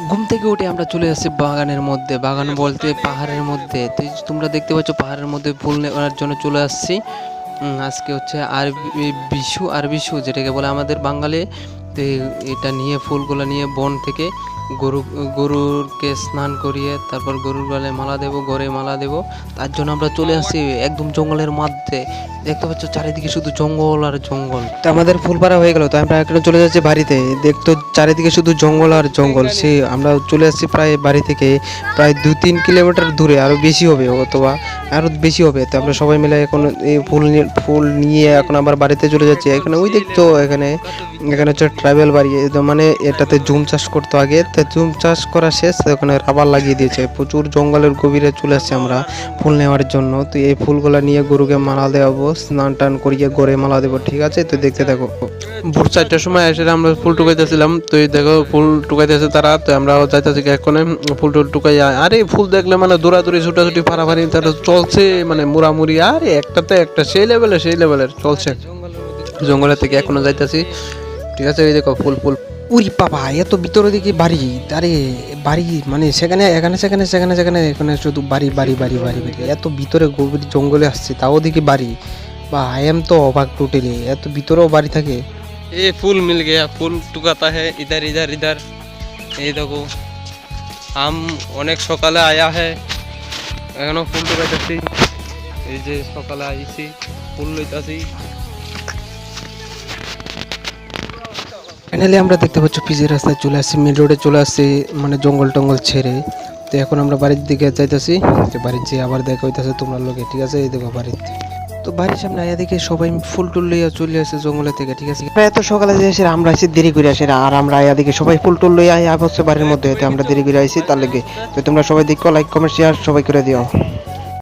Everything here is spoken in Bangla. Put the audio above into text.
ঘুম থেকে উঠে আমরা চলে আসছি বাগানের মধ্যে। বাগান বলতে পাহাড়ের মধ্যে। তোমরা দেখতে পাচ্ছ পাহাড়ের মধ্যে ফুল নেওয়ার জন্য চলে আসছি। আজকে হচ্ছে আর বিশু আর বিশু যেটাকে বলে আমাদের বাঙালি। তো এটা নিয়ে, ফুলগুলো নিয়ে বন থেকে গরু, গরুরকে স্নান করিয়ে তারপর গরুর গলায় মালা দেবো গড়ে মালা দেবো। তার জন্য আমরা চলে আসছি একদম জঙ্গলের মধ্যে। দেখতে পাচ্ছ, চারিদিকে শুধু জঙ্গল আর জঙ্গল। তো আমাদের ফুল পাড়া হয়ে গেল, তো আমরা এখন চলে যাচ্ছি বাড়িতে। দেখতো, চারিদিকে শুধু জঙ্গল আর জঙ্গল। সে, আমরা চলে আসছি প্রায় বাড়ি থেকে, প্রায় দু তিন কিলোমিটার দূরে আরও বেশি হবে অথবা আরও বেশি হবে। তো আমরা সবাই মিলে এখন এই ফুল ফুল নিয়ে এখন আবার বাড়িতে চলে যাচ্ছি। এখানে ওই দেখতো, এখানে এখানে হচ্ছে ট্রাইবেল বাড়ি। মানে এটাতে জুম চাষ করতো আগে তো জুম চাষ করা শেষ, ওখানে রাবার লাগিয়ে দিয়েছে। প্রচুর জঙ্গলের গভীরে চলে আসছে আমরা ফুল নেওয়ার জন্য। তো এই ফুলগুলা নিয়ে গরুকে মালা দেওয়াবো, স্নান টান করিয়ে গড়ে মালা দেবো, ঠিক আছে? তো দেখতে থাকো। ভোর চারটার সময় এসে আমরা ফুল টুকাইতেছিলাম। তো এই দেখো, ফুল টুকাইতেছে তারা। তো আমরা যাইতেছি এখনে ফুল টুল টুকাই আরে ফুল দেখলে মানে দৌড়াদৌড়ি, ছুটাছুটি, ফাড়াফাড়ি তারা চলছে মানে মুড়ামুড়ি। আরে একটাতে একটা, সেই লেভেলের সেই লেভেলের চলছে। জঙ্গলের থেকে এখনও যাইতেছি। ঠিক আছে, এই দেখো, ফুল ফুল উরি বাবা এত ভিতরে দেখি বাড়ি, আরে বাড়ি মানে সেখানে, এখানে, সেখানে সেখানে সেখানে, এখানে শুধু বাড়ি বাড়ি বাড়ি বাড়ি বাড়ি, এত ভিতরে গভীর জঙ্গলে আসছে, তাও দেখি বাড়ি। বা আই এম তো অবাক টোটালি এত ভিতরেও বাড়ি থাকে। এ ফুল মিল গেয়া, ফুল টুকাতা হে, ইধার ইধার ইধার। এই দেখো, আম অনেক সকালে আয়া হে, এখনও ফুল টুকাইতেছি। এই যে সকালে আইছি, ফুল লইতাছি। ফাইনালি আমরা দেখতে পাচ্ছি পিচের রাস্তায় চলে আসছি মেন রোডে চলে আসছি মানে জঙ্গল টঙ্গল ছেড়ে। তো এখন আমরা বাড়ির দিকে যাইতেছি বাড়ির যেয়ে আবার দেখা হইতেছে তোমরা লোকে, ঠিক আছে? এই দেখো বাড়িতে তো বাড়ির সামনে আয়া দেখে সবাই ফুল টুল লইয়া চলে আসে জঙ্গলের থেকে, ঠিক আছে? এত সকালে যে এসে আমরা আসি দেরি করে আসি আর আমরা আয়া দেখে সবাই ফুল টুল লইয়া আয়া বসছে বাড়ির মধ্যে, তো আমরা দেরি করে আইছি তার লেগে। তো তোমরা সবাই দেখো লাইক কমেন্ট শেয়ার সবাই করে দিও।